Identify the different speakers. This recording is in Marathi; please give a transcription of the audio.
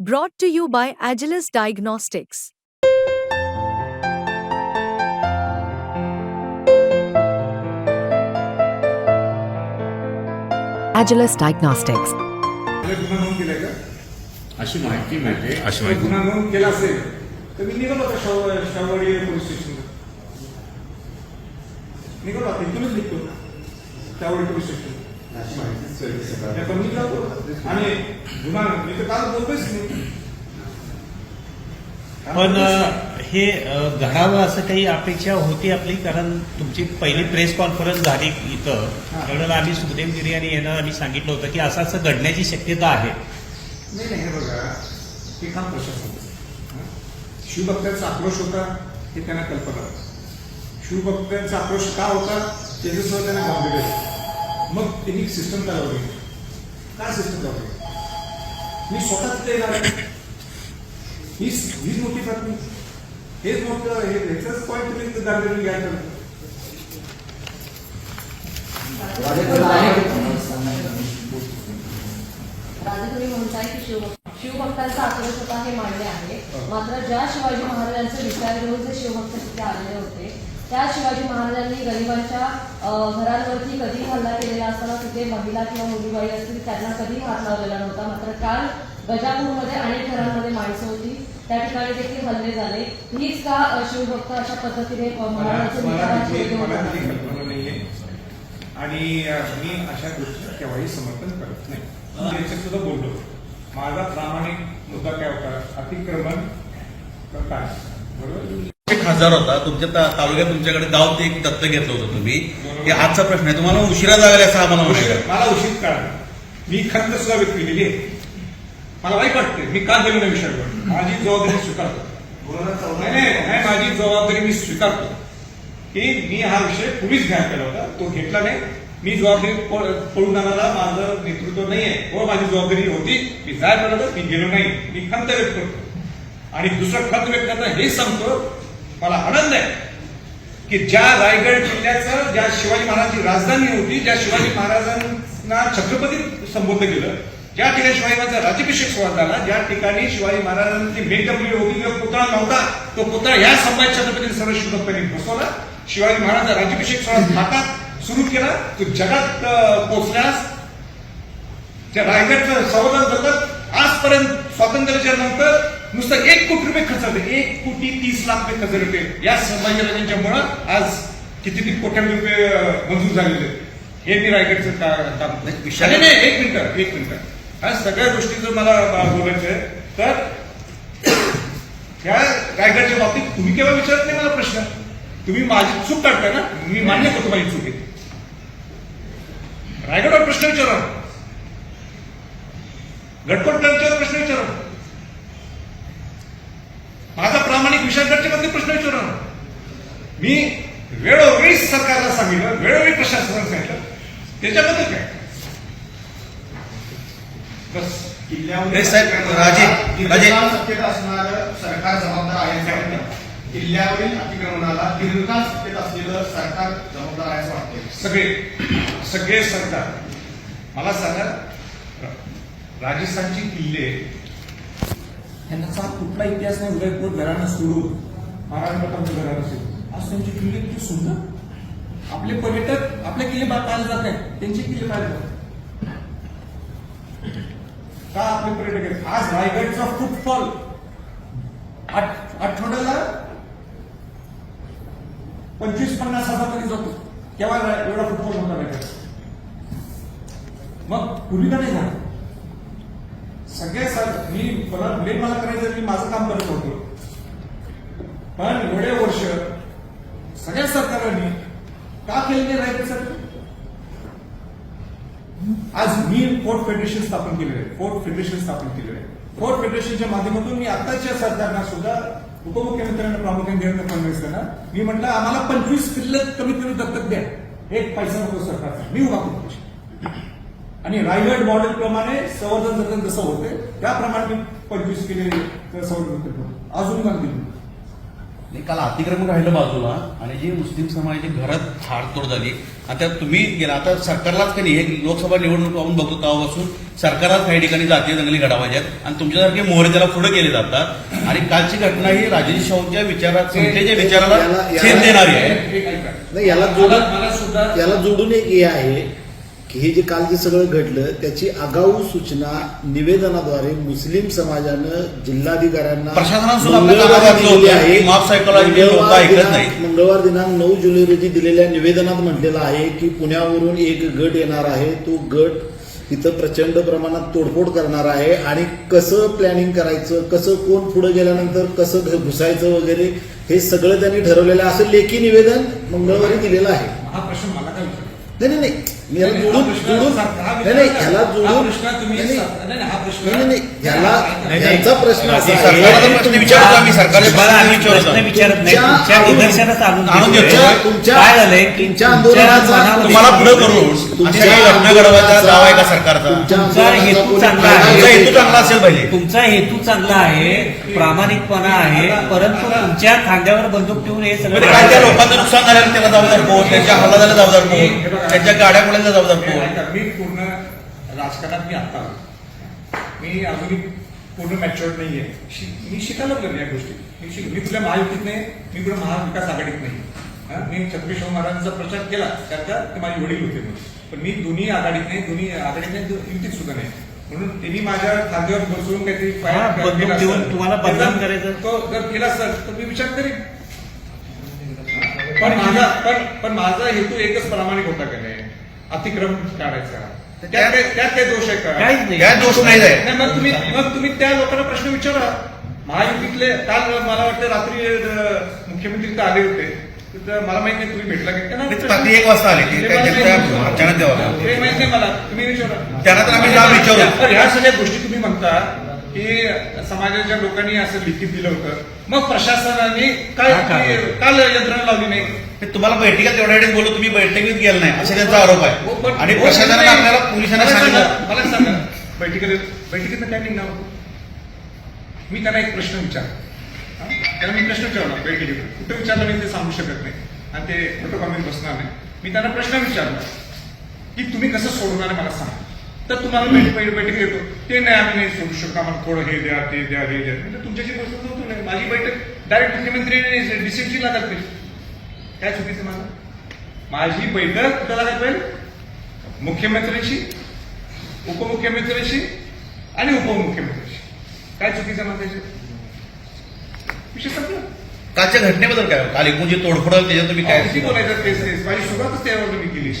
Speaker 1: Brought to you by Agilus Diagnostics.
Speaker 2: Agilus Diagnostics.
Speaker 3: आपला गुन्हा नोंद केलाय का
Speaker 4: अशी माहिती मिळते अशी
Speaker 3: जर
Speaker 4: माहिती
Speaker 3: गुन्हा नोंद केला असेल तर मी निघालो होता शाव शाववाडी पोलीस स्टेशनला निघालो आता इथूनच निघतो शाववाडी पोलीस स्टेशन पण मी जातो आणि गुन्हा मी तर काल बोलतोच नाही
Speaker 5: पण अ, हे घडावं असं काही अपेक्षा होती आपली कारण तुमची पहिली प्रेस कॉन्फरन्स झाली इथं. त्यावेळेला आम्ही सुखदेव गिरी आणि यांना आम्ही सांगितलं होतं की असं असं घडण्याची शक्यता आहे
Speaker 3: नाही नाही हे बघा हे काम प्रशासन? शिवभक्तांचा आक्रोश होता हे त्यांना कल्पना होती. शिवभक्तांचा आक्रोश का होता त्याच्यासह त्यांना गांभीर्य. मग त्यांनी सिस्टम चालवली. काय सिस्टम चालवली? मी स्वतः तिथे येणार. हीच हीच मोठी बातमी. हेच मोठं हे ह्याचाच पॉईंट तुम्ही घ्यायचं
Speaker 6: राजे तुम्ही म्हणताय की शिव शिवभक्तांचा आक्रोश होता हे मान्य आहे. मात्र ज्या शिवाजी महाराजांचे विचार घेऊन जे शिवभक्त तिथे आलेले होते त्या शिवाजी महाराजांनी गरिबांच्या घरांवरती कधी हल्ला केलेला असताना तिथे महिला किंवा मुलीबाई असतील त्यांना कधी हात लावलेला नव्हता. मात्र काल गजापूरमध्ये अनेक घरांमध्ये माणसं होती. त्या ठिकाणी देखील हल्ले झाले. हीच का शिवभक्त अशा पद्धतीने
Speaker 3: आणि मी अशा गोष्टी केव्हाही समर्थन करत नाही. सुद्धा बोललो. माझा प्रामाणिक मुद्दा काय होता? अतिक्रमण करताय बरोबर?
Speaker 4: एक हजार होता. तुमच्या ता- तालुक्यात तुमच्याकडे गाव ते एक दत्त घेतलं होतं तुम्ही. हे आजचा प्रश्न आहे. तुम्हाला उशिरा जागा असं आम्हाला म्हणायचं
Speaker 3: मला उशीर कळाला मी खंत सुद्धा व्यक्त केलेली आहे. मला वाईट वाटते मी का गेलो नाही विषयावर माझी जबाबदारी स्वीकारतो. नाही माझी जबाबदारी मी स्वीकारतो. की मी हा विषय पोलीस घ्या केला होता. तो घेतला नाही. मी जबाबदारी पळून आणायला माझं नेतृत्व नाही आहे व माझी जबाबदारी होती. मी जाय पडलं होतं, मी गेलो नाही. मी खंत व्यक्त करतो. आणि दुसरं खंत व्यक्त करताना हे सांगतो मला आनंद आहे की ज्या रायगड किल्ल्याचं ज्या शिवाजी महाराजांची राजधानी होती ज्या शिवाजी महाराजांना छत्रपती संबोधलं गेलं ज्या ठिकाणी शिवाजी महाराजांचा राज्याभिषेक सोहळा झाला ज्या ठिकाणी शिवाजी महाराजांची मेकअपली होती किंवा पुतळा नव्हता तो पुतळा या संभाजी छत्रपती सर्व शिवभक्तांनी बसवला. शिवाजी महाराजांचा राज्याभिषेक सोहळा भारतात सुरू केला. तो जगात पोहोचल्यास त्या रायगडचं संवर्धन करतात. आजपर्यंत स्वातंत्र्याच्या नंतर नुसतं एक कोटी रुपये खर्च होते. एक कोटी तीस लाख रुपये खर्च होते. या संभाजीराजांच्यामुळं आज किती कोट्यावधी रुपये मंजूर झालेले. हे मी रायगडचं का- काम
Speaker 4: नाही, विषय-
Speaker 3: नाही नाही, एक मिनिट एक मिनिट. ह्या सगळ्या गोष्टी जर मला बोलायचं आहे तर ह्या रायगडच्या बाबतीत तुम्ही केव्हा विचारत नाही मला प्रश्न. तुम्ही माझी चूक काढताय ना? मी मान्य करतो माझी चूक आहे. रायगडवर प्रश्न विचारा. विचारा प्रश्न विचारा. विशाळगडच्या मध्ये प्रश्न विचारा मी वेळोवेळी सरकारला सांगितलं वेळोवेळी प्रशासनाला सांगितलं. त्याच्याबद्दल काय? बस.
Speaker 4: साहेब,
Speaker 7: सत्तेत असणारं सरकार जबाबदार आहे किल्ल्यावरील अतिक्रमणाला दीर्घकाळ सत्तेत असलेलं सरकार जबाबदार आहे असं वाटतंय.
Speaker 3: सगळे सगळे सरकार मला सांगा राजस्थानची किल्ले त्यांचा कुठला इतिहास नाही उदयपूर घराणं सोडून महाराष्ट्र घराणं असेल आज त्यांचे किल्ले किती सुंदर. आपले पर्यटक आपले किल्ले पाहायला जात आहेत. त्यांचे किल्ले पाहायला का आपले पर्यटक आहेत? आज रायगडचा फुटफॉल आठवड्याला पंचवीस पन्नास हजार तरी जातो. केव्हा एवढा फुटफॉल होता रायगड मग पूर्वी का नाही झाला सगळे सर मी मला ब्लेम मला करायचं मी माझं काम करत. होतो पण एवढे वर्ष सगळ्या सरकारांनी का केलं नाही सर? आज मी फोर्ट फेडरेशन स्थापन केलेलं आहे फोर्ट फेडरेशन स्थापन केलेलं आहे. फोर्ट फेडरेशनच्या माध्यमातून मी आताच्या सरकारना सुद्धा उपमुख्यमंत्र्यांना प्रामुख्याने देवेंद्र फडणवीस मी म्हटलं आम्हाला पंचवीस किल्ले कमीत कमी दत्तक द्या. एक पैसा नको सरकारचा. मी उभा करतो आणि रायगड मॉडेल प्रमाणे संवर्धन जतन जसं होते त्याप्रमाणे मी पंचवीस किल्ले संवर्धन करतो. अजून दिली
Speaker 4: नाही, काल अतिक्रमण राहिलं बाजूला आणि जी मुस्लिम समाजाची घरात हाडतोड झाली आणि त्यात तुम्ही गेला. आता सरकारलाच काही हे लोकसभा निवडणूक आपण बघतो तेव्हापासून सरकारलाच काही ठिकाणी जातीय दंगली घडावायच्या आहेत. आणि तुमच्यासारखे मोहरे त्याला पुढे केले जातात. आणि कालची घटना ही राजेश शाहूच्या विचारात समतेच्या विचाराला छेद देणारी आहे.
Speaker 8: नाही याला जोडून एक हे आहे. की हे जे काल जे सगळं घडलं त्याची आगाऊ सूचना निवेदनाद्वारे मुस्लिम समाजानं जिल्हाधिकाऱ्यांना मंगळवारी दिनांक- नऊ जुलै रोजी दिलेल्या निवेदनात म्हटलेलं आहे की पुण्यावरून एक गट येणार आहे. तो गट इथं प्रचंड प्रमाणात तोडफोड करणार आहे आणि कसं प्लॅनिंग करायचं कसं कोण पुढे गेल्यानंतर कसं घुसायचं वगैरे हे सगळं त्यांनी ठरवलेलं आहे. असं लेखी निवेदन मंगळवारी दिलेलं आहे.
Speaker 3: हा प्रश्न मला काय विचारला?
Speaker 8: नाही नाही नाही. मी याला
Speaker 3: नाही,
Speaker 8: जोडून
Speaker 3: प्रश्न
Speaker 8: जोडून नाही नाही
Speaker 3: हा
Speaker 8: जोडून नाही, नाही,
Speaker 3: हा प्रश्न-
Speaker 8: नाही, नाही, ह्याला
Speaker 5: नाही, नाही.
Speaker 8: ह्यांचा प्रश्न असा आहे
Speaker 4: सरकारला प्रश्न विचारतो आम्ही सरकारला
Speaker 5: तुम्हाला आम्ही
Speaker 4: प्रश्न विचारतो
Speaker 5: प्रश्न विचारत नाही
Speaker 8: तुमच्या
Speaker 5: तुमच्या
Speaker 8: आणून-
Speaker 5: निदर्शनास आणून
Speaker 4: आणून
Speaker 5: देतोय.
Speaker 4: देतोय.
Speaker 8: तुमच्या- तुमच्या-
Speaker 5: काय झालंय की
Speaker 8: तुमच्या
Speaker 5: तुमच्या
Speaker 8: आंदोलनाचा-
Speaker 5: मनामध्ये-
Speaker 4: तुम्हाला पुढे करून
Speaker 8: तुमच्या
Speaker 4: अशा काही घटना घडवायचा दावा आहे का सरकारचा
Speaker 8: तुमच्या
Speaker 5: तुमचा
Speaker 8: आंदोलनाचा
Speaker 5: हेतू
Speaker 8: कोणी
Speaker 5: चांगला
Speaker 8: फायदा
Speaker 5: आहे.
Speaker 4: तुमचा हेतू? चांगला असेल पाहिजे
Speaker 5: तुमचा हेतू चांगला आहे प्रामाणिकपणा आहे परंतु तुमच्या खांद्यावर बंदूक ठेवून हे
Speaker 4: म्हणजे काय त्या
Speaker 5: सगळं
Speaker 4: लोकांचं नुकसान झालं त्याला जबाबदार कोण त्यांच्या हल्ला झाला जबाबदार कोण त्यांच्या गाड्या मुलांना जबाबदार
Speaker 3: नाही, मी पूर्ण राजकारणात मी आता आलो. मी अजूनही पूर्ण मॅच्युअर नाहीये. शि- मी शिकायला लागलो या गोष्टी. मी शिक मी कुठल्या महायुतीत नाही मी कुठल्या महाविकास आघाडीत नाही. मी छत्रपती शाहू महाराजांचा प्रचार केला त्याचा ते माझे वडील होते म्हणून. पण मी दोन्ही आघाडीत नाही दोन्ही आघाडीत नाही युतीत सुद्धा नाही. म्हणून त्यांनी माझ्या खांद्यावर बसवून काहीतरी
Speaker 5: हा, तुम्हाला बदनाम करायचं.
Speaker 3: तो जर केला असेल तर मी विचार करेन. पण माझा पण पण माझा हेतू एकच प्रामाणिक होता का नाही? अतिक्रमण काढायचा त्यात काय- त्यात काय दोष आहे का?
Speaker 5: काहीच नाही.
Speaker 4: काय दोष नाही आहे
Speaker 3: नाही, मग तुम्ही मग तुम्ही त्या लोकांना प्रश्न विचारा. महायुतीतले काल मला वाटतं रात्री अं, मुख्यमंत्री इथं आले होते. तर मला माहीत नाही तुम्ही भेटला की? त्यांना
Speaker 4: ते रात्री एक वाजता आले. ते
Speaker 3: ते
Speaker 4: काय
Speaker 3: मला
Speaker 4: त्यांच्या
Speaker 3: माहीत नाही.
Speaker 4: अचानक.
Speaker 3: ते माहीत नाही मला. तुम्ही विचारा.
Speaker 4: त्यांना तर आम्ही जाब विचारू.
Speaker 3: तर ह्या सगळ्या गोष्टी तुम्ही म्हणता. की समाजाच्या लोकांनी असं लिखित दिलं होतं. मग प्रशासनाने काय
Speaker 5: हा?
Speaker 3: काल यंत्रणा लावली नाही?
Speaker 4: ते तुम्हाला बैठकीत तेवढ्या वेळेस बोलू तुम्ही बैठकीत गेला नाही. असा त्यांचा आरोप
Speaker 3: हो,
Speaker 4: आहे
Speaker 3: पण-
Speaker 4: आणि
Speaker 3: हो,
Speaker 4: प्रशासनाने. आपल्याला पोलिसांना
Speaker 3: मला सांगा,
Speaker 4: सांगितलं.
Speaker 3: मला सांगा. बैठकीत बैठकीतनं काय निघणार? मी त्यांना एक प्रश्न विचार त्यांना मी प्रश्न विचारला बैठकीत. कुठं विचारलं मी ते सांगू शकत नाही. आणि ते फोटो कॉमेंट बसणार नाही. मी त्यांना प्रश्न विचारला की तुम्ही कसं सोडवणार मला सांगा. तर तुम्हाला बैठक बैठक बैठक येतो ते नाही आम्ही नाही सोडू शकतो. आम्हाला थोडं हे द्या ते द्या हे द्या. म्हणजे तुमच्याशी बसत नव्हतं नाही माझी बैठक डायरेक्ट मुख्यमंत्री डिसिप्लिन लागत नाही. काय चुकीचं माझं? माझी बैठक कुठं लागत पाहिजे मुख्यमंत्र्यांशी उपमुख्यमंत्र्यांशी आणि उपमुख्यमंत्र्यांशी. काय चुकीचं माझं त्याच्यात? विषय संपला.
Speaker 4: कालच्या घटनेबद्दल काय? काल एकूण जे तोडफोड त्याच्यात तुम्ही काय
Speaker 3: बोलायचं तेच तेच. माझी सुरुवातच त्यावर मी केली.